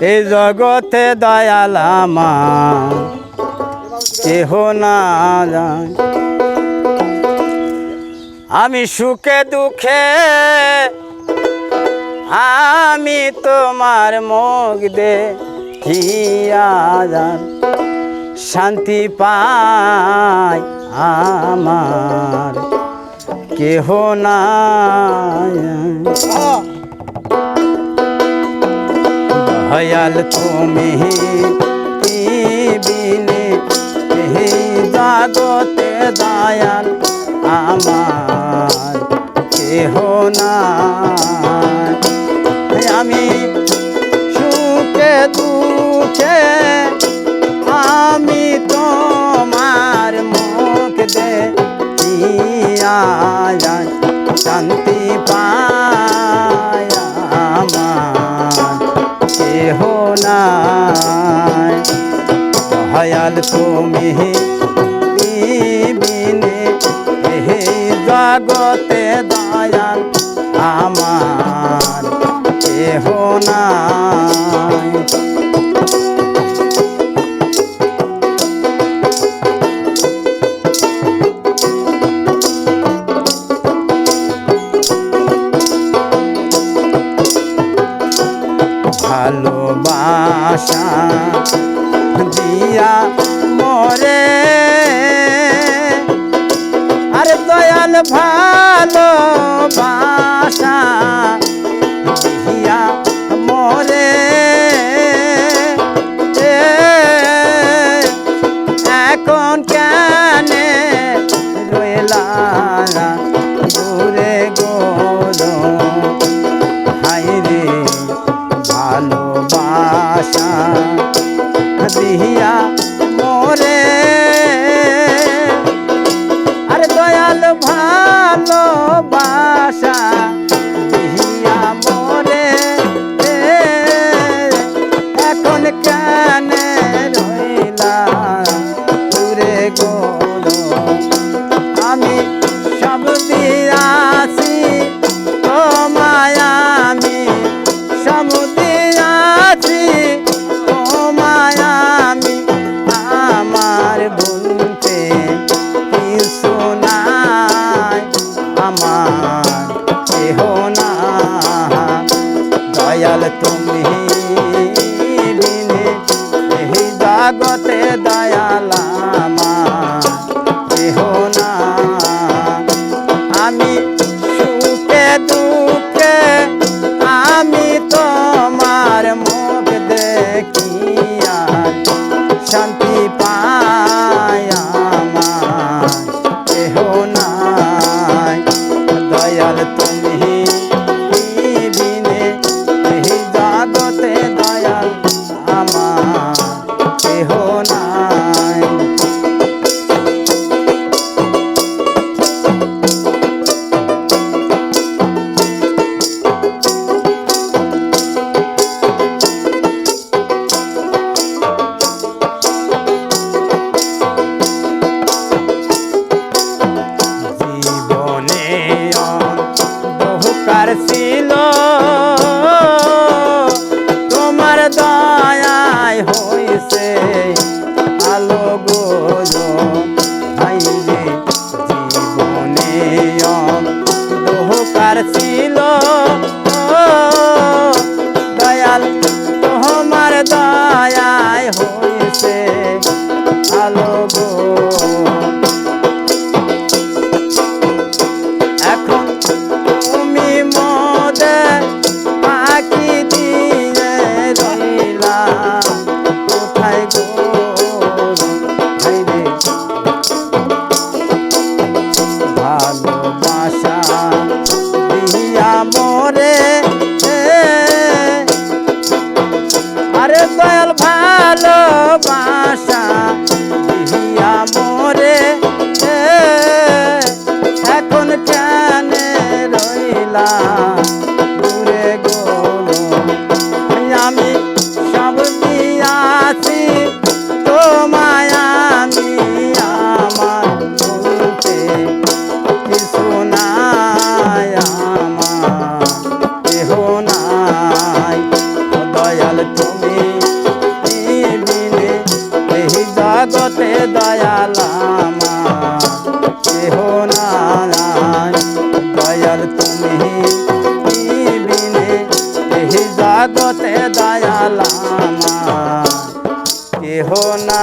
এই জগতে দয়াল কেহ না যায় আমি সুখে দুঃখে, আমি তোমার মুখ দে যান শান্তি পাই আমার, কেহ না দয়াল তুমি বিনে জগতে দয়াল আমার দয়াল তুমি বিনে হে জগতে দয়াল আমার কেহ নাই। ভালোবাসা দিয়া মরে। আরে দয়াল ভালোবাসা দিয়া তুমি বিনে এই জগতে দয়াল আমার না। আমি সুখে দুঃখে দেখিয়া শান্তি আমার। কেহ নাই, দয়াল তুমি হাইরে জীবনে বহুকার ছিল দয়াল তোমার দয়ায় হইছে আলো গো। আরে দয়াল ভালো বাসা তুমি দিলে এই জগতে দয়ালামা কেহ না দয়াল তুমি। দিলে এই জগতে দয়ালামা কেহ না